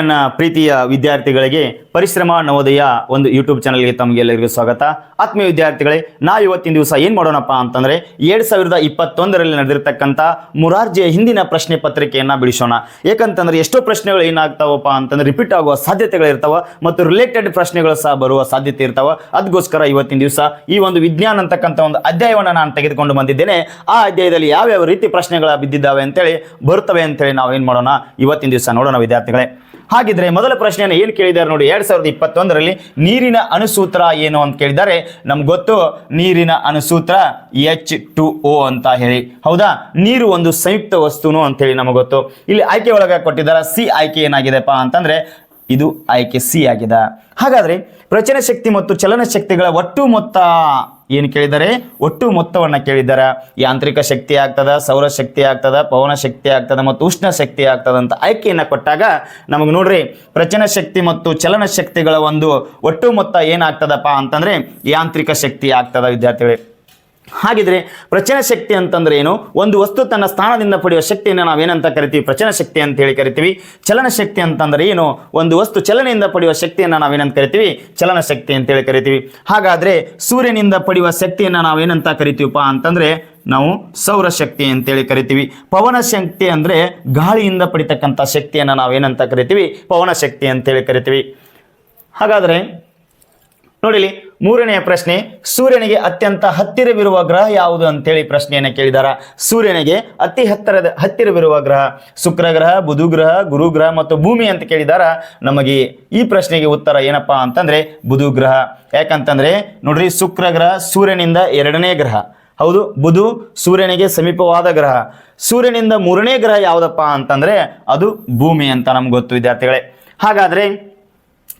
ನನ್ನ ಪ್ರೀತಿಯ ವಿದ್ಯಾರ್ಥಿಗಳಿಗೆ ಪರಿಶ್ರಮ ನವೋದಯ ಒಂದು ಯೂಟ್ಯೂಬ್ ಚಾನಲ್ಗೆ ತಮಗೆಲ್ಲರಿಗೂ ಸ್ವಾಗತ. ಆತ್ಮೀಯ ವಿದ್ಯಾರ್ಥಿಗಳೇ, ನಾವು ಇವತ್ತಿನ ದಿವಸ ಏನು ಮಾಡೋಣಪ್ಪ ಅಂತಂದರೆ ಎರಡು ಸಾವಿರದ ಇಪ್ಪತ್ತೊಂದರಲ್ಲಿ ನಡೆದಿರ್ತಕ್ಕಂಥ ಮುರಾರ್ಜಿಯ ಹಿಂದಿನ ಪ್ರಶ್ನೆ ಪತ್ರಿಕೆಯನ್ನು ಬಿಡಿಸೋಣ. ಯಾಕಂತಂದ್ರೆ ಎಷ್ಟೋ ಪ್ರಶ್ನೆಗಳು ಏನಾಗ್ತಾವಪ್ಪ ಅಂತಂದ್ರೆ ರಿಪೀಟ್ ಆಗುವ ಸಾಧ್ಯತೆಗಳಿರ್ತಾವ ಮತ್ತು ರಿಲೇಟೆಡ್ ಪ್ರಶ್ನೆಗಳು ಸಹ ಬರುವ ಸಾಧ್ಯತೆ ಇರ್ತಾವ. ಅದಕ್ಕೋಸ್ಕರ ಇವತ್ತಿನ ದಿವಸ ಈ ಒಂದು ವಿಜ್ಞಾನ ಅಂತಕ್ಕಂಥ ಒಂದು ಅಧ್ಯಾಯವನ್ನು ನಾನು ತೆಗೆದುಕೊಂಡು ಬಂದಿದ್ದೇನೆ. ಆ ಅಧ್ಯಾಯದಲ್ಲಿ ಯಾವ್ಯಾವ ರೀತಿ ಪ್ರಶ್ನೆಗಳು ಬಿದ್ದಿದ್ದಾವೆ ಅಂತೇಳಿ ಬರುತ್ತವೆ ಅಂತೇಳಿ ನಾವು ಏನು ಮಾಡೋಣ? ಇವತ್ತಿನ ದಿವಸ ನೋಡೋಣ ವಿದ್ಯಾರ್ಥಿಗಳೇ. ಹಾಗಿದ್ರೆ ಮೊದಲ ಪ್ರಶ್ನೆಯನ್ನು ಏನು ಕೇಳಿದ್ದಾರೆ ನೋಡಿ, ಎರಡ್ ಸಾವಿರದ ಇಪ್ಪತ್ತೊಂದರಲ್ಲಿ ನೀರಿನ ಅನುಸೂತ್ರ ಏನು ಅಂತ ಕೇಳಿದ್ದಾರೆ. ನಮ್ಗೆ ಗೊತ್ತು, ನೀರಿನ ಅನುಸೂತ್ರ ಎಚ್ ಟು ಓ ಅಂತ ಹೇಳಿ. ಹೌದಾ? ನೀರು ಒಂದು ಸಂಯುಕ್ತ ವಸ್ತುನು ಅಂತ ಹೇಳಿ ನಮಗೆ ಗೊತ್ತು. ಇಲ್ಲಿ ಆಯ್ಕೆ ಒಳಗೆ ಕೊಟ್ಟಿದ್ದಾರೆ, ಸಿ ಆಯ್ಕೆ ಏನಾಗಿದೆಪ್ಪ ಅಂತಂದ್ರೆ ಇದು ಆಯ್ಕೆ ಸಿ ಆಗಿದೆ. ಹಾಗಾದ್ರೆ ಪ್ರಚನ ಶಕ್ತಿ ಮತ್ತು ಚಲನ ಶಕ್ತಿಗಳ ಒಟ್ಟು ಮೊತ್ತ ಏನು ಕೇಳಿದ್ದಾರೆ? ಒಟ್ಟು ಮೊತ್ತವನ್ನು ಕೇಳಿದ್ದಾರೆ? ಯಾಂತ್ರಿಕ ಶಕ್ತಿ ಆಗ್ತದ, ಸೌರ ಶಕ್ತಿ ಆಗ್ತದ, ಪವನ ಶಕ್ತಿ ಆಗ್ತದ ಮತ್ತು ಉಷ್ಣ ಶಕ್ತಿ ಆಗ್ತದ ಅಂತ ಆಯ್ಕೆಯನ್ನು ಕೊಟ್ಟಾಗ ನಮಗೆ ನೋಡ್ರಿ ಪ್ರಚನ ಶಕ್ತಿ ಮತ್ತು ಚಲನ ಶಕ್ತಿಗಳ ಒಂದು ಒಟ್ಟು ಮೊತ್ತ ಏನಾಗ್ತದಪ್ಪ ಅಂತಂದ್ರೆ ಯಾಂತ್ರಿಕ ಶಕ್ತಿ ಆಗ್ತದ, ವಿದ್ಯಾರ್ಥಿಗಳೇ. ಹಾಗಿದ್ರೆ ಪ್ರಚನ ಶಕ್ತಿ ಅಂತಂದ್ರೆ ಏನು? ಒಂದು ವಸ್ತು ತನ್ನ ಸ್ಥಾನದಿಂದ ಪಡೆಯುವ ಶಕ್ತಿಯನ್ನು ನಾವೇನಂತ ಕರಿತೀವಿ? ಪ್ರಚನ ಶಕ್ತಿ ಅಂತ ಹೇಳಿ ಕರಿತೀವಿ. ಚಲನ ಶಕ್ತಿ ಅಂತಂದ್ರೆ ಏನು? ಒಂದು ವಸ್ತು ಚಲನೆಯಿಂದ ಪಡೆಯುವ ಶಕ್ತಿಯನ್ನು ನಾವೇನಂತ ಕರಿತೀವಿ? ಚಲನ ಶಕ್ತಿ ಅಂತ ಹೇಳಿ ಕರಿತೀವಿ. ಹಾಗಾದ್ರೆ ಸೂರ್ಯನಿಂದ ಪಡೆಯುವ ಶಕ್ತಿಯನ್ನು ನಾವೇನಂತ ಕರಿತೀವಪ್ಪ ಅಂತಂದ್ರೆ ನಾವು ಸೌರಶಕ್ತಿ ಅಂತೇಳಿ ಕರಿತೀವಿ. ಪವನ ಶಕ್ತಿ ಅಂದ್ರೆ ಗಾಳಿಯಿಂದ ಪಡಿತಕ್ಕಂಥ ಶಕ್ತಿಯನ್ನು ನಾವೇನಂತ ಕರಿತೀವಿ? ಪವನ ಶಕ್ತಿ ಅಂತೇಳಿ ಕರಿತೀವಿ. ಹಾಗಾದ್ರೆ ನೋಡಿಲಿ ಮೂರನೆಯ ಪ್ರಶ್ನೆ, ಸೂರ್ಯನಿಗೆ ಅತ್ಯಂತ ಹತ್ತಿರವಿರುವ ಗ್ರಹ ಯಾವುದು ಅಂತೇಳಿ ಪ್ರಶ್ನೆಯನ್ನು ಕೇಳಿದಾರ. ಸೂರ್ಯನಿಗೆ ಅತಿ ಹತ್ತಿರದ, ಹತ್ತಿರವಿರುವ ಗ್ರಹ, ಶುಕ್ರ ಗ್ರಹ, ಬುಧ ಗ್ರಹ, ಗುರು ಗ್ರಹ ಮತ್ತು ಭೂಮಿ ಅಂತ ಕೇಳಿದಾರ. ನಮಗೆ ಈ ಪ್ರಶ್ನೆಗೆ ಉತ್ತರ ಏನಪ್ಪಾ ಅಂತಂದ್ರೆ ಬುಧ ಗ್ರಹ. ಯಾಕಂತಂದ್ರೆ ನೋಡ್ರಿ, ಶುಕ್ರ ಗ್ರಹ ಸೂರ್ಯನಿಂದ ಎರಡನೇ ಗ್ರಹ. ಹೌದು, ಬುಧು ಸೂರ್ಯನಿಗೆ ಸಮೀಪವಾದ ಗ್ರಹ. ಸೂರ್ಯನಿಂದ ಮೂರನೇ ಗ್ರಹ ಯಾವುದಪ್ಪ ಅಂತಂದ್ರೆ ಅದು ಭೂಮಿ ಅಂತ ನಮ್ಗೆ ಗೊತ್ತು, ವಿದ್ಯಾರ್ಥಿಗಳೇ. ಹಾಗಾದ್ರೆ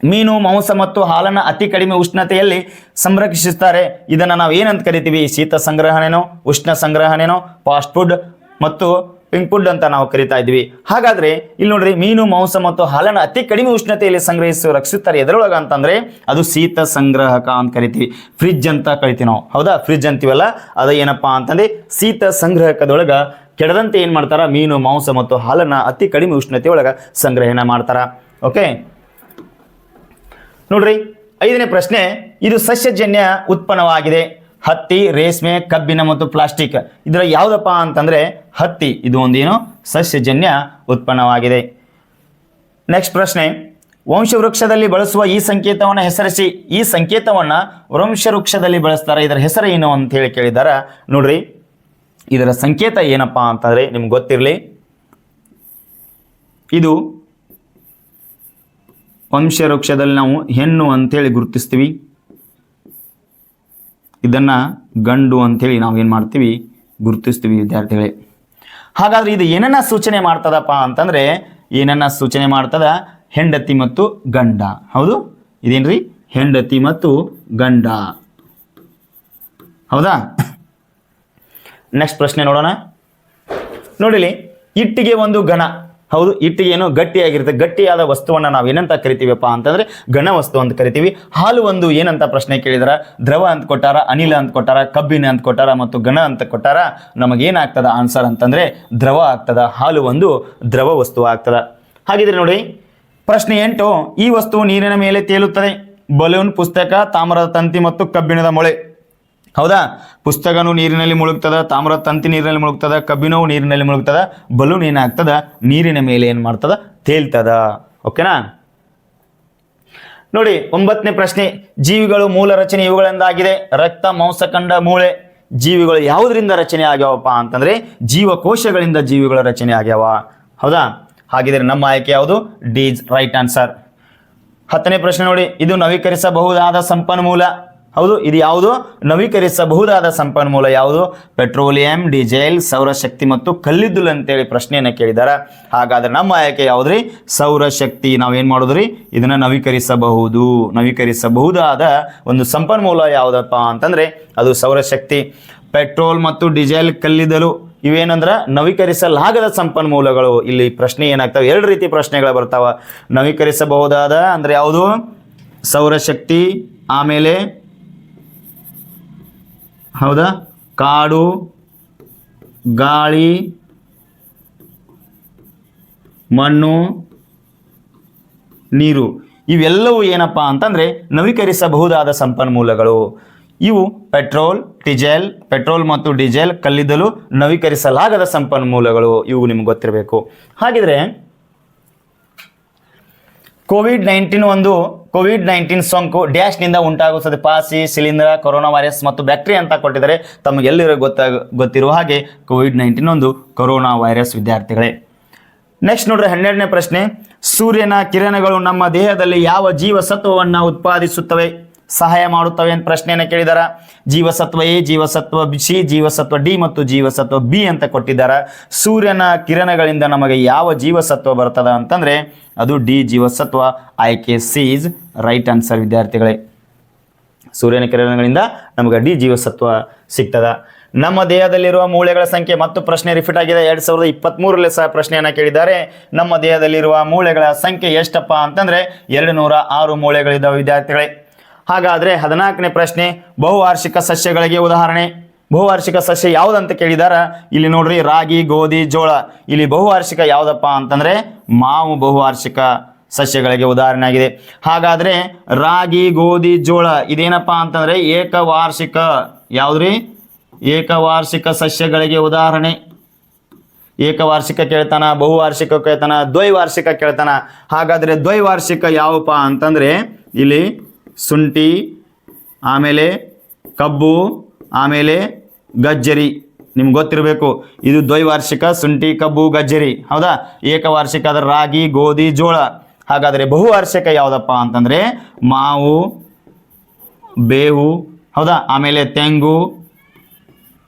ಮೀನು, ಮಾಂಸ ಮತ್ತು ಹಾಲನ್ನು ಅತಿ ಕಡಿಮೆ ಉಷ್ಣತೆಯಲ್ಲಿ ಸಂರಕ್ಷಿಸುತ್ತಾರೆ. ಇದನ್ನು ನಾವು ಏನಂತ ಕರಿತೀವಿ? ಶೀತ ಸಂಗ್ರಹಣೆನೋ, ಉಷ್ಣ ಸಂಗ್ರಹಣೆನೋ ಫಾಸ್ಟ್ ಫುಡ್ ಮತ್ತು ಪಿಂಕ್ ಫುಡ್ ಅಂತ ನಾವು ಕರಿತಾ ಇದ್ವಿ ಹಾಗಾದ್ರೆ ಇಲ್ಲಿ ನೋಡ್ರಿ, ಮೀನು, ಮಾಂಸ ಮತ್ತು ಹಾಲನ್ನು ಅತಿ ಕಡಿಮೆ ಉಷ್ಣತೆಯಲ್ಲಿ ಸಂಗ್ರಹಿಸಿ ರಕ್ಷಿಸ್ತಾರೆ ಎದರೊಳಗ ಅಂತಂದ್ರೆ ಅದು ಶೀತ ಸಂಗ್ರಹಕ ಅಂತ ಕರಿತೀವಿ. ಫ್ರಿಜ್ ಅಂತ ಕರಿತೀವಿ ನಾವು. ಹೌದಾ? ಫ್ರಿಜ್ ಅಂತೀವಲ್ಲ? ಅದು ಏನಪ್ಪಾ ಅಂತಂದ್ರೆ ಶೀತ ಸಂಗ್ರಹಕದೊಳಗ ಕೆಡದಂತೆ ಏನು ಮಾಡ್ತಾರ? ಮೀನು, ಮಾಂಸ ಮತ್ತು ಹಾಲನ್ನು ಅತಿ ಕಡಿಮೆ ಉಷ್ಣತೆ ಒಳಗ ಸಂಗ್ರಹಣೆ ಮಾಡ್ತಾರ. ಓಕೆ ನೋಡ್ರಿ, ಐದನೇ ಪ್ರಶ್ನೆ, ಇದು ಸಸ್ಯಜನ್ಯ ಉತ್ಪನ್ನವಾಗಿದೆ. ಹತ್ತಿ, ರೇಷ್ಮೆ, ಕಬ್ಬಿನ ಮತ್ತು ಪ್ಲಾಸ್ಟಿಕ್. ಇದರ ಯಾವುದಪ್ಪ ಅಂತಂದ್ರೆ, ಹತ್ತಿ, ಇದು ಒಂದೇನು ಸಸ್ಯಜನ್ಯ ಉತ್ಪನ್ನವಾಗಿದೆ. ನೆಕ್ಸ್ಟ್ ಪ್ರಶ್ನೆ, ವಂಶವೃಕ್ಷದಲ್ಲಿ ಬಳಸುವ ಈ ಸಂಕೇತವನ್ನು ಹೆಸರಿಸಿ. ಈ ಸಂಕೇತವನ್ನು ವಂಶವೃಕ್ಷದಲ್ಲಿ ಬಳಸ್ತಾರೆ. ಇದರ ಹೆಸರು ಏನು ಅಂತ ಹೇಳಿ ಕೇಳಿದಾರ. ನೋಡ್ರಿ, ಇದರ ಸಂಕೇತ ಏನಪ್ಪಾ ಅಂತಂದ್ರೆ, ನಿಮ್ಗೆ ಗೊತ್ತಿರಲಿ. ಇದು ವಂಶವೃಕ್ಷದಲ್ಲಿ ನಾವು ಹೆಣ್ಣು ಅಂತೇಳಿ ಗುರುತಿಸ್ತೀವಿ. ಇದನ್ನು ಗಂಡು ಅಂಥೇಳಿ ನಾವು ಏನು ಮಾಡ್ತೀವಿ ಗುರುತಿಸ್ತೀವಿ ವಿದ್ಯಾರ್ಥಿಗಳೇ. ಹಾಗಾದ್ರೆ ಇದು ಏನನ್ನ ಸೂಚನೆ ಮಾಡ್ತದಪ್ಪ ಅಂತಂದ್ರೆ ಏನನ್ನ ಸೂಚನೆ ಮಾಡ್ತದ? ಹೆಂಡತಿ ಮತ್ತು ಗಂಡ. ಹೌದು? ಇದೇನ್ರಿ? ಹೆಂಡತಿ ಮತ್ತು ಗಂಡ. ಹೌದಾ? ನೆಕ್ಸ್ಟ್ ಪ್ರಶ್ನೆ ನೋಡೋಣ. ನೋಡಿಲಿ, ಇಟ್ಟಿಗೆ ಒಂದು ಘನ. ಹೌದು, ಇಟ್ಟಿಗೆನು ಗಟ್ಟಿಯಾಗಿರುತ್ತೆ. ಗಟ್ಟಿಯಾದ ವಸ್ತುವನ್ನು ನಾವು ಏನಂತ ಕರಿತೀವಪ್ಪ ಅಂತಂದ್ರೆ ಘನ ವಸ್ತು ಅಂತ ಕರಿತೀವಿ. ಹಾಲು ಒಂದು ಏನಂತ ಪ್ರಶ್ನೆ ಕೇಳಿದಾರ? ದ್ರವ ಅಂತ ಕೊಟ್ಟಾರ, ಅನಿಲ ಅಂತ ಕೊಟ್ಟಾರ ಕಬ್ಬಿನ ಅಂತ ಕೊಟ್ಟಾರ ಮತ್ತು ಘನ ಅಂತ ಕೊಟ್ಟಾರ? ನಮಗೇನಾಗ್ತದ ಆನ್ಸರ್ ಅಂತಂದ್ರೆ ದ್ರವ ಆಗ್ತದ. ಹಾಲು ಒಂದು ದ್ರವ ವಸ್ತು ಆಗ್ತದ. ಹಾಗಿದ್ರೆ ನೋಡಿ, ಪ್ರಶ್ನೆ ಎಂಟು, ಈ ವಸ್ತುವು ನೀರಿನ ಮೇಲೆ ತೇಲುತ್ತದೆ. ಬಲೂನ್, ಪುಸ್ತಕ, ತಾಮ್ರದ ತಂತಿ ಮತ್ತು ಕಬ್ಬಿಣದ ಮೊಳೆ. ಹೌದಾ? ಪುಸ್ತಕನು ನೀರಿನಲ್ಲಿ ಮುಳುಗ್ತದ ತಾಮ್ರ ತಂತಿ ನೀರಿನಲ್ಲಿ ಮುಳುಗ್ತದ ಕಬ್ಬಿನವು ನೀರಿನಲ್ಲಿ ಮುಳುಗ್ತದ ಬಲೂನ್ ಏನಾಗ್ತದ ನೀರಿನ ಮೇಲೆ ಏನು ಮಾಡ್ತದ? ತೇಲ್ತದ. ಓಕೆನಾ? ನೋಡಿ, ಒಂಬತ್ತನೇ ಪ್ರಶ್ನೆ. ಜೀವಿಗಳು ಮೂಲ ರಚನೆ ಇವುಗಳಿಂದಾಗಿದೆ. ರಕ್ತ ಮಾಂಸಖಂಡ ಮೂಳೆ. ಜೀವಿಗಳು ಯಾವುದರಿಂದ ರಚನೆ ಆಗ್ಯಾವಪ್ಪ ಅಂತಂದ್ರೆ, ಜೀವಕೋಶಗಳಿಂದ ಜೀವಿಗಳ ರಚನೆ ಆಗ್ಯಾವ. ಹೌದಾ? ಹಾಗಿದ್ರೆ ನಮ್ಮ ಆಯ್ಕೆ ಯಾವುದು? D right answer. ಹತ್ತನೇ ಪ್ರಶ್ನೆ ನೋಡಿ. ಇದು ನವೀಕರಿಸಬಹುದಾದ ಸಂಪನ್ಮೂಲ. ಹೌದು, ಇದು ಯಾವುದು? ನವೀಕರಿಸಬಹುದಾದ ಸಂಪನ್ಮೂಲ ಯಾವುದು? ಪೆಟ್ರೋಲಿಯಂ, ಡೀಸೆಲ್ ಸೌರಶಕ್ತಿ ಮತ್ತು ಕಲ್ಲಿದ್ದಲು ಅಂತೇಳಿ ಪ್ರಶ್ನೆಯನ್ನು ಕೇಳಿದಾರ. ಹಾಗಾದ್ರೆ ನಮ್ಮ ಆಯ್ಕೆ ಯಾವುದ್ರಿ? ಸೌರಶಕ್ತಿ ನಾವೇನು ಮಾಡೋದ್ರಿ? ಇದನ್ನ ನವೀಕರಿಸಬಹುದು. ನವೀಕರಿಸಬಹುದಾದ ಒಂದು ಸಂಪನ್ಮೂಲ ಯಾವುದಪ್ಪ ಅಂತಂದ್ರೆ ಅದು ಸೌರಶಕ್ತಿ ಪೆಟ್ರೋಲ್ ಮತ್ತು ಡೀಸೆಲ್, ಕಲ್ಲಿದ್ದಲು ಇವೇನಂದ್ರೆ? ನವೀಕರಿಸಲಾಗದ ಸಂಪನ್ಮೂಲಗಳು. ಇಲ್ಲಿ ಪ್ರಶ್ನೆ ಏನಾಗ್ತವೆ? ಎರಡು ರೀತಿ ಪ್ರಶ್ನೆಗಳು ಬರ್ತಾವ. ನವೀಕರಿಸಬಹುದಾದ ಅಂದ್ರೆ ಯಾವುದು? ಸೌರಶಕ್ತಿ ಆಮೇಲೆ ಹೌದಾ? ಕಾಡು, ಗಾಳಿ, ಮಣ್ಣು, ನೀರು. ಇವೆಲ್ಲವೂ ಏನಪ್ಪ ಅಂತಂದರೆ ನವೀಕರಿಸಬಹುದಾದ ಸಂಪನ್ಮೂಲಗಳು. ಇವು ಪೆಟ್ರೋಲ್ ಡಿಜೆಲ್ ಪೆಟ್ರೋಲ್ ಮತ್ತು ಡೀಸೆಲ್ ಕಲ್ಲಿದ್ದಲು ನವೀಕರಿಸಲಾಗದ ಸಂಪನ್ಮೂಲಗಳು. ಇವು ನಿಮ್ಗೆ ಗೊತ್ತಿರಬೇಕು. ಹಾಗಿದ್ರೆ ಕೋವಿಡ್ ನೈನ್ಟೀನ್ ಒಂದು ಕೋವಿಡ್ ನೈನ್ಟೀನ್ ಸೋಂಕು ಡ್ಯಾಶ್ನಿಂದ ಉಂಟಾಗುತ್ತದೆ. ಪಾಸಿ ಶಿಲೀಂಧ್ರ ಕೊರೋನಾ ವೈರಸ್ ಮತ್ತು ಬ್ಯಾಕ್ಟೀರಿಯಾ ಅಂತ ಕೊಟ್ಟಿದ್ದಾರೆ. ತಮಗೆಲ್ಲರಿಗೂ ಗೊತ್ತಾಗ, ಗೊತ್ತಿರುವ ಹಾಗೆ ಕೋವಿಡ್ ನೈನ್ಟೀನ್ ಒಂದು ಕೊರೋನಾ ವೈರಸ್ ವಿದ್ಯಾರ್ಥಿಗಳೇ. ನೆಕ್ಸ್ಟ್ ನೋಡ್ರಿ ಹನ್ನೆರಡನೇ ಪ್ರಶ್ನೆ. ಸೂರ್ಯನ ಕಿರಣಗಳು ನಮ್ಮ ದೇಹದಲ್ಲಿ ಯಾವ ಜೀವಸತ್ವವನ್ನು ಉತ್ಪಾದಿಸುತ್ತವೆ? ಸಹಾಯ ಮಾಡುತ್ತವೆ ಅಂತ ಪ್ರಶ್ನೆಯನ್ನು ಕೇಳಿದಾರ. ಜೀವಸತ್ವ ಎ, ಜೀವಸತ್ವ ಸಿ, ಜೀವಸತ್ವ ಡಿ ಮತ್ತು ಜೀವಸತ್ವ ಬಿ ಅಂತ ಕೊಟ್ಟಿದ್ದಾರೆ ಸೂರ್ಯನ ಕಿರಣಗಳಿಂದ ನಮಗೆ ಯಾವ ಜೀವಸತ್ವ ಬರ್ತದ ಅಂತಂದ್ರೆ ಅದು ಡಿ ಜೀವಸತ್ವ. ಆಯ್ಕೆ ಸಿ ಇಸ್ ರೈಟ್ ಆನ್ಸರ್ ವಿದ್ಯಾರ್ಥಿಗಳೇ. ಸೂರ್ಯನ ಕಿರಣಗಳಿಂದ ನಮಗೆ ಡಿ ಜೀವಸತ್ವ ಸಿಗ್ತದ. ನಮ್ಮ ದೇಹದಲ್ಲಿರುವ ಮೂಳೆಗಳ ಸಂಖ್ಯೆ ಮತ್ತು ಪ್ರಶ್ನೆ ರಿಪೀಟ್ ಆಗಿದೆ. ಎರಡ್ ಸಾವಿರದ ಇಪ್ಪತ್ತ್ಮೂರರಲ್ಲಿ ಸಹ ಪ್ರಶ್ನೆಯನ್ನು ಕೇಳಿದ್ದಾರೆ. ನಮ್ಮ ದೇಹದಲ್ಲಿರುವ ಮೂಳೆಗಳ ಸಂಖ್ಯೆ ಎಷ್ಟಪ್ಪ ಅಂತಂದ್ರೆ ಎರಡು ನೂರ ಆರು ಮೂಳೆಗಳಿದ್ದಾವೆ ವಿದ್ಯಾರ್ಥಿಗಳೇ. ಹಾಗಾದ್ರೆ ಹದಿನಾಲ್ಕನೇ ಪ್ರಶ್ನೆ, ಬಹುವಾರ್ಷಿಕ ಸಸ್ಯಗಳಿಗೆ ಉದಾಹರಣೆ. ಬಹುವಾರ್ಷಿಕ ಸಸ್ಯ ಯಾವುದಂತ ಕೇಳಿದಾರ? ಇಲ್ಲಿ ನೋಡ್ರಿ, ರಾಗಿ, ಗೋಧಿ, ಜೋಳ. ಇಲ್ಲಿ ಬಹುವಾರ್ಷಿಕ ಯಾವುದಪ್ಪ ಅಂತಂದ್ರೆ ಮಾವು ಬಹುವಾರ್ಷಿಕ ಸಸ್ಯಗಳಿಗೆ ಉದಾಹರಣೆ ಆಗಿದೆ. ಹಾಗಾದ್ರೆ ರಾಗಿ, ಗೋಧಿ, ಜೋಳ ಇದೇನಪ್ಪ ಅಂತಂದ್ರೆ ಏಕವಾರ್ಷಿಕ ಯಾವ್ದ್ರಿ? ಏಕವಾರ್ಷಿಕ ಸಸ್ಯಗಳಿಗೆ ಉದಾಹರಣೆ. ಏಕವಾರ್ಷಿಕ ಕೇಳ್ತಾನ, ಬಹುವಾರ್ಷಿಕ ಕೇಳ್ತಾನ, ದ್ವೈವಾರ್ಷಿಕ ಕೇಳ್ತಾನ. ಹಾಗಾದ್ರೆ ದ್ವೈವಾರ್ಷಿಕ ಯಾವಪ್ಪ ಅಂತಂದ್ರೆ ಇಲ್ಲಿ ಶುಂಠಿ, ಆಮೇಲೆ ಕಬ್ಬು, ಆಮೇಲೆ ಗಜ್ಜರಿ. ನಿಮ್ಗೆ ಗೊತ್ತಿರಬೇಕು, ಇದು ದ್ವೈವಾರ್ಷಿಕ ಶುಂಠಿ, ಕಬ್ಬು, ಗಜ್ಜರಿ. ಹೌದಾ? ಏಕವಾರ್ಷಿಕ ಅದರ ರಾಗಿ, ಗೋಧಿ, ಜೋಳ. ಹಾಗಾದರೆ ಬಹುವಾರ್ಷಿಕ ಯಾವುದಪ್ಪ ಅಂತಂದರೆ ಮಾವು, ಬೇವು, ಹೌದಾ? ಆಮೇಲೆ ತೆಂಗು,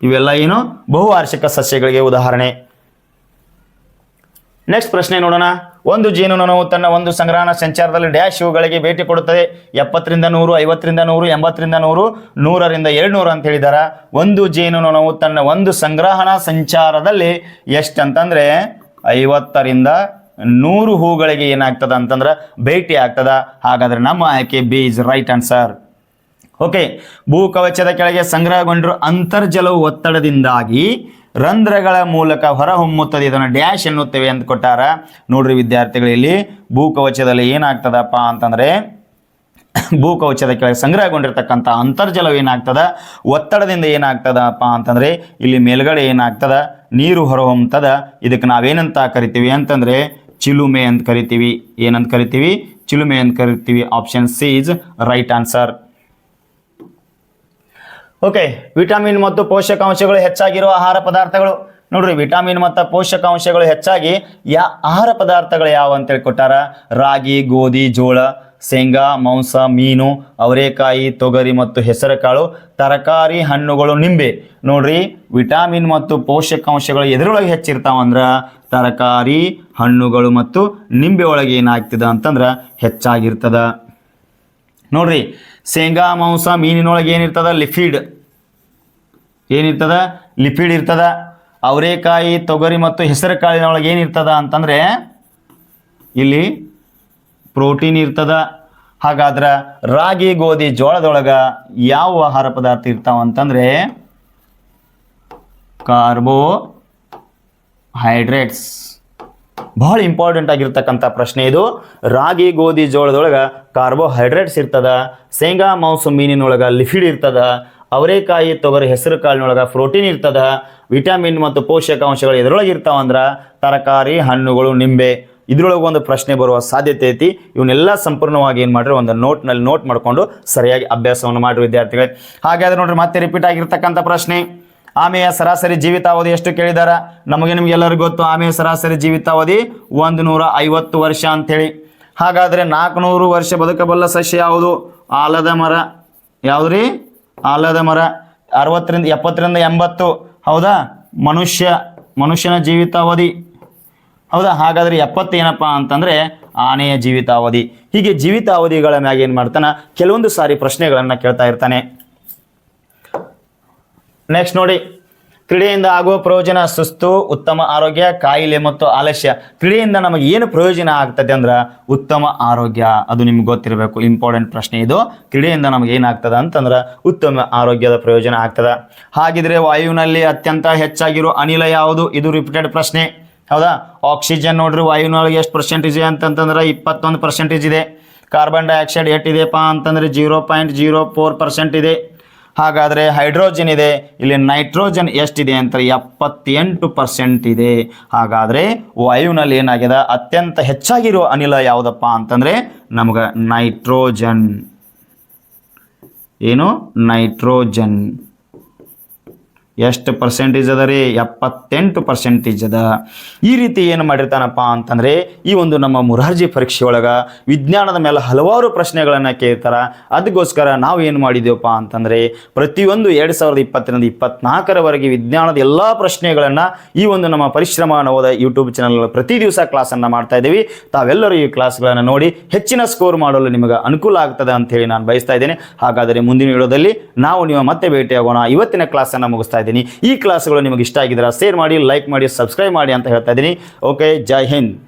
ಇವೆಲ್ಲ ಏನು? ಬಹುವಾರ್ಷಿಕ ಸಸ್ಯಗಳಿಗೆ ಉದಾಹರಣೆ. ನೆಕ್ಸ್ಟ್ ಪ್ರಶ್ನೆ ನೋಡೋಣ. ಒಂದು ಜೇನುನೊಣವು ತನ್ನ ಒಂದು ಸಂಗ್ರಹಣ ಸಂಚಾರದಲ್ಲಿ ಡ್ಯಾಶ್ ಇವುಗಳಿಗೆ ಭೇಟಿ ಕೊಡುತ್ತದೆ. ಎಪ್ಪತ್ತರಿಂದ ನೂರು, ಐವತ್ತರಿಂದ ನೂರು, ಎಂಬತ್ತರಿಂದ ನೂರು, ನೂರರಿಂದ ಎರಡು ನೂರು ಅಂತ ಹೇಳಿದಾರ. ಒಂದು ಜೇನುನೊಣವು ತನ್ನ ಒಂದು ಸಂಗ್ರಹಣ ಸಂಚಾರದಲ್ಲಿ ಎಷ್ಟಂತಂದ್ರೆ ಐವತ್ತರಿಂದ ನೂರು ಹೂಗಳಿಗೆ ಏನಾಗ್ತದ ಅಂತಂದ್ರೆ ಭೇಟಿ ಆಗ್ತದ. ಹಾಗಾದ್ರೆ ನಮ್ಮ ಆಯ್ಕೆ B is right answer okay ಭೂ ಕವಚದ ಕೆಳಗೆ ಸಂಗ್ರಹಗೊಂಡಿರುವ ಅಂತರ್ಜಲವು ಒತ್ತಡದಿಂದಾಗಿ ರಂಧ್ರಗಳ ಮೂಲಕ ಹೊರಹೊಮ್ಮುತ್ತದೆ ಇದನ್ನು ಡ್ಯಾಶ್ ಎನ್ನುತ್ತೇವೆ ಅಂತ ಕೊಟ್ಟಾರ. ನೋಡ್ರಿ ವಿದ್ಯಾರ್ಥಿಗಳಲ್ಲಿ ಭೂಕವಚದಲ್ಲಿ ಏನಾಗ್ತದಪ್ಪ ಅಂತಂದ್ರೆ, ಭೂಕವಚದ ಕೆಳಗೆ ಸಂಗ್ರಹಗೊಂಡಿರ್ತಕ್ಕಂಥ ಅಂತರ್ಜಲವು ಏನಾಗ್ತದ? ಒತ್ತಡದಿಂದ ಏನಾಗ್ತದಪ್ಪ ಅಂತಂದ್ರೆ, ಇಲ್ಲಿ ಮೇಲ್ಗಡೆ ಏನಾಗ್ತದ? ನೀರು ಹೊರಹೊಮ್ಮತದ ಇದಕ್ಕೆ ನಾವೇನಂತ ಕರಿತೀವಿ ಅಂತಂದ್ರೆ, ಚಿಲುಮೆ ಅಂತ ಕರಿತೀವಿ. ಏನಂತ ಕರಿತೀವಿ? ಚಿಲುಮೆ ಅಂತ ಕರಿತೀವಿ. Option C is right answer okay vitamin ಮತ್ತು ಪೋಷಕಾಂಶಗಳು ಹೆಚ್ಚಾಗಿರುವ ಆಹಾರ ಪದಾರ್ಥಗಳು. ನೋಡ್ರಿ ವಿಟಮಿನ್ ಮತ್ತು ಪೋಷಕಾಂಶಗಳು ಹೆಚ್ಚಾಗಿ ಯಾ ಆಹಾರ ಪದಾರ್ಥಗಳು ಯಾವ ಅಂತೇಳಿ ಕೊಟ್ಟಾರ ರಾಗಿ, ಗೋಧಿ, ಜೋಳ, ಶೇಂಗಾ, ಮಾಂಸ, ಮೀನು, ಅವರೆಕಾಯಿ, ತೊಗರಿ ಮತ್ತು ಹೆಸರುಕಾಳು, ತರಕಾರಿ, ಹಣ್ಣುಗಳು, ನಿಂಬೆ. ನೋಡ್ರಿ ವಿಟಾಮಿನ್ ಮತ್ತು ಪೋಷಕಾಂಶಗಳು ಎದರೊಳಗೆ ಹೆಚ್ಚಿರ್ತಾವಂದ್ರ ತರಕಾರಿ, ಹಣ್ಣುಗಳು ಮತ್ತು ನಿಂಬೆ ಒಳಗೆ ಏನಾಗ್ತದೆ ಅಂತಂದ್ರೆ ಹೆಚ್ಚಾಗಿರ್ತದ. ನೋಡ್ರಿ, ಶೇಂಗಾ, ಮಾಂಸ, ಮೀನಿನೊಳಗೆ ಏನಿರ್ತದ? ಲಿಫಿಡ್. ಏನಿರ್ತದ? ಲಿಪಿಡ್ ಇರ್ತದ. ಅವರೆಕಾಯಿ, ತೊಗರಿ ಮತ್ತು ಹೆಸರು ಕಾಳಿನೊಳಗೆ ಏನಿರ್ತದ ಅಂತಂದ್ರೆ, ಇಲ್ಲಿ ಪ್ರೋಟೀನ್ ಇರ್ತದ. ಹಾಗಾದ್ರೆ ರಾಗಿ, ಗೋಧಿ, ಜೋಳದೊಳಗೆ ಯಾವ ಆಹಾರ ಪದಾರ್ಥ ಇರ್ತಾವ ಅಂತಂದರೆ ಕಾರ್ಬೋ ಬಹಳ ಇಂಪಾರ್ಟೆಂಟ್ ಆಗಿರ್ತಕ್ಕಂಥ ಪ್ರಶ್ನೆ ಇದು. ರಾಗಿ, ಗೋಧಿ ಜೋಳದೊಳಗೆ ಕಾರ್ಬೋಹೈಡ್ರೇಟ್ಸ್ ಇರ್ತದ, ಶೇಂಗಾ, ಮಾಂಸ ಮೀನಿನೊಳಗೆ ಲಿಫಿಡ್ ಇರ್ತದ, ಅವರೆಕಾಯಿ, ತೊಗರಿ, ಹೆಸರು ಕಾಳಿನೊಳಗೆ ಪ್ರೋಟೀನ್ ಇರ್ತದ ವಿಟಮಿನ್ ಮತ್ತು ಪೋಷಕಾಂಶಗಳು ಎದ್ರೊಳಗೆ ಇರ್ತಾವಂದ್ರೆ ತರಕಾರಿ, ಹಣ್ಣುಗಳು, ನಿಂಬೆ ಇದ್ರೊಳಗೆ ಒಂದು ಪ್ರಶ್ನೆ ಬರುವ ಸಾಧ್ಯತೆ ಐತಿ. ಇವನ್ನೆಲ್ಲ ಸಂಪೂರ್ಣವಾಗಿ ಏನು ಮಾಡ್ರಿ ಒಂದು ನೋಟ್ನಲ್ಲಿ ನೋಟ್ ಮಾಡಿಕೊಂಡು ಸರಿಯಾಗಿ ಅಭ್ಯಾಸವನ್ನು ಮಾಡಿರಿ ವಿದ್ಯಾರ್ಥಿಗಳೇ. ಹಾಗಾದ್ರೆ ನೋಡ್ರಿ ಮತ್ತೆ ರಿಪೀಟ್ ಆಗಿರ್ತಕ್ಕಂಥ ಪ್ರಶ್ನೆ. ಆಮೆಯ ಸರಾಸರಿ ಜೀವಿತಾವಧಿ ಎಷ್ಟು ಕೇಳಿದಾರ? ನಮಗೆ ನಿಮ್ಗೆಲ್ಲರಿಗೂ ಗೊತ್ತು, ಆಮೆಯ ಸರಾಸರಿ ಜೀವಿತಾವಧಿ ಒಂದು ನೂರ ಐವತ್ತು ವರ್ಷ ಅಂಥೇಳಿ ಹಾಗಾದರೆ ನಾಲ್ಕುನೂರು ವರ್ಷ ಬದುಕಬಲ್ಲ ಸಸ್ಯ ಯಾವುದು? ಆಲದ ಮರ. ಯಾವುದ್ರಿ? ಆಲದ ಮರ. ಅರವತ್ತರಿಂದ, ಎಪ್ಪತ್ತರಿಂದ ಎಂಬತ್ತು. ಹೌದಾ? ಮನುಷ್ಯ, ಮನುಷ್ಯನ ಜೀವಿತಾವಧಿ. ಹೌದಾ? ಹಾಗಾದ್ರೆ ಎಪ್ಪತ್ತು ಏನಪ್ಪ ಅಂತಂದ್ರೆ ಆನೆಯ ಜೀವಿತಾವಧಿ. ಹೀಗೆ ಜೀವಿತಾವಧಿಗಳ ಮ್ಯಾಗ ಏನು ಮಾಡ್ತಾನೆ? ಕೆಲವೊಂದು ಸಾರಿ ಪ್ರಶ್ನೆಗಳನ್ನು ಕೇಳ್ತಾ ಇರ್ತಾನೆ. ನೆಕ್ಸ್ಟ್ ನೋಡಿ, ಕ್ರೀಡೆಯಿಂದ ಆಗುವ ಪ್ರಯೋಜನ ಸುಸ್ತು, ಉತ್ತಮ ಆರೋಗ್ಯ, ಕಾಯಿಲೆ ಮತ್ತು ಆಲಸ್ಯ. ಕ್ರೀಡೆಯಿಂದ ನಮಗೆ ಏನು ಪ್ರಯೋಜನ ಆಗ್ತದೆ ಅಂದ್ರೆ ಉತ್ತಮ ಆರೋಗ್ಯ. ಅದು ನಿಮ್ಗೆ ಗೊತ್ತಿರಬೇಕು ಇಂಪಾರ್ಟೆಂಟ್ ಪ್ರಶ್ನೆ ಇದು. ಕ್ರೀಡೆಯಿಂದ ನಮಗೆ ಏನಾಗ್ತದೆ ಅಂತಂದ್ರೆ ಉತ್ತಮ ಆರೋಗ್ಯದ ಪ್ರಯೋಜನ ಆಗ್ತದೆ. ಹಾಗಿದ್ರೆ ವಾಯುವಿನಲ್ಲಿ ಅತ್ಯಂತ ಹೆಚ್ಚಾಗಿರೋ ಅನಿಲ ಯಾವುದು? ಇದು ರಿಪೀಟೆಡ್ ಪ್ರಶ್ನೆ. ಹೌದಾ? ಆಕ್ಸಿಜನ್ ನೋಡ್ರಿ, ವಾಯುವಿನೊಳಗೆ ಎಷ್ಟು ಪರ್ಸೆಂಟೇಜ್ ಇದೆ ಅಂತಂತಂದ್ರೆ ಇಪ್ಪತ್ತೊಂದು ಪರ್ಸೆಂಟೇಜ್ ಇದೆ. ಕಾರ್ಬನ್ ಡೈಆಕ್ಸೈಡ್ ಎಷ್ಟಿದೆಯಪ್ಪ ಅಂತಂದರೆ zero point zero four percent ಇದೆ. ಹಾಗಾದರೆ ಹೈಡ್ರೋಜನ್ ಇದೆ, ಇಲ್ಲಿ ನೈಟ್ರೋಜನ್ ಎಷ್ಟಿದೆ ಅಂತ ಎಪ್ಪತ್ತೆಂಟು ಪರ್ಸೆಂಟ್ ಇದೆ. ಹಾಗಾದರೆ ವಾಯುವಿನಲ್ಲಿ ಏನಾಗಿದೆ? ಅತ್ಯಂತ ಹೆಚ್ಚಾಗಿರೋ ಅನಿಲ ಯಾವುದಪ್ಪ ಅಂತಂದರೆ ನಮಗೆ ನೈಟ್ರೋಜನ್. ಏನು? ನೈಟ್ರೋಜನ್. ಎಷ್ಟು ಪರ್ಸೆಂಟೇಜ್ ಅದ ರೀ? ಎಪ್ಪತ್ತೆಂಟು ಪರ್ಸೆಂಟೇಜ್ ಅದ. ಈ ರೀತಿ ಏನು ಮಾಡಿರ್ತಾನಪ್ಪ ಅಂತಂದರೆ, ಈ ಒಂದು ನಮ್ಮ ಮುರಾರ್ಜಿ ಪರೀಕ್ಷೆ ಒಳಗೆ ವಿಜ್ಞಾನದ ಮೇಲೆ ಹಲವಾರು ಪ್ರಶ್ನೆಗಳನ್ನು ಕೇಳ್ತಾರೆ. ಅದಕ್ಕೋಸ್ಕರ ನಾವು ಏನು ಮಾಡಿದ್ದೇವಪ್ಪ ಅಂತಂದರೆ, ಪ್ರತಿಯೊಂದು ಎರಡು ಸಾವಿರದ ಇಪ್ಪತ್ತರಿಂದ ಇಪ್ಪತ್ನಾಲ್ಕರವರೆಗೆ ವಿಜ್ಞಾನದ ಎಲ್ಲ ಪ್ರಶ್ನೆಗಳನ್ನು ಈ ಒಂದು ನಮ್ಮ ಪರಿಶ್ರಮ ಅನ್ನೋದ ಯೂಟ್ಯೂಬ್ ಚಾನಲ್ ಪ್ರತಿ ದಿವಸ ಕ್ಲಾಸನ್ನು ಮಾಡ್ತಾ ಇದ್ದೀವಿ. ತಾವೆಲ್ಲರೂ ಈ ಕ್ಲಾಸ್ಗಳನ್ನು ನೋಡಿ ಹೆಚ್ಚಿನ ಸ್ಕೋರ್ ಮಾಡಲು ನಿಮಗೆ ಅನುಕೂಲ ಆಗ್ತದೆ ಅಂತ ಹೇಳಿ ನಾನು ಬಯಸ್ತಾ ಇದ್ದೇನೆ. ಹಾಗಾದರೆ ಮುಂದಿನ ವಿಡಿಯೋದಲ್ಲಿ ನಾವು ನೀವು ಮತ್ತೆ ಭೇಟಿಯಾಗೋಣ. ಇವತ್ತಿನ ಕ್ಲಾಸನ್ನು ಮುಗಿಸ್ತಾ ಇದ್ದೀನಿ. ಈ ಕ್ಲಾಸ್ಗಳು ನಿಮಗೆ ಇಷ್ಟ ಆಗಿದ್ರೆ ಶೇರ್ ಮಾಡಿ ಲೈಕ್ ಮಾಡಿ ಸಬ್ಸ್ಕ್ರೈಬ್ ಮಾಡಿ ಅಂತ ಹೇಳ್ತಾ ಇದ್ದೀನಿ. ಓಕೆ ಜೈ ಹಿಂದ್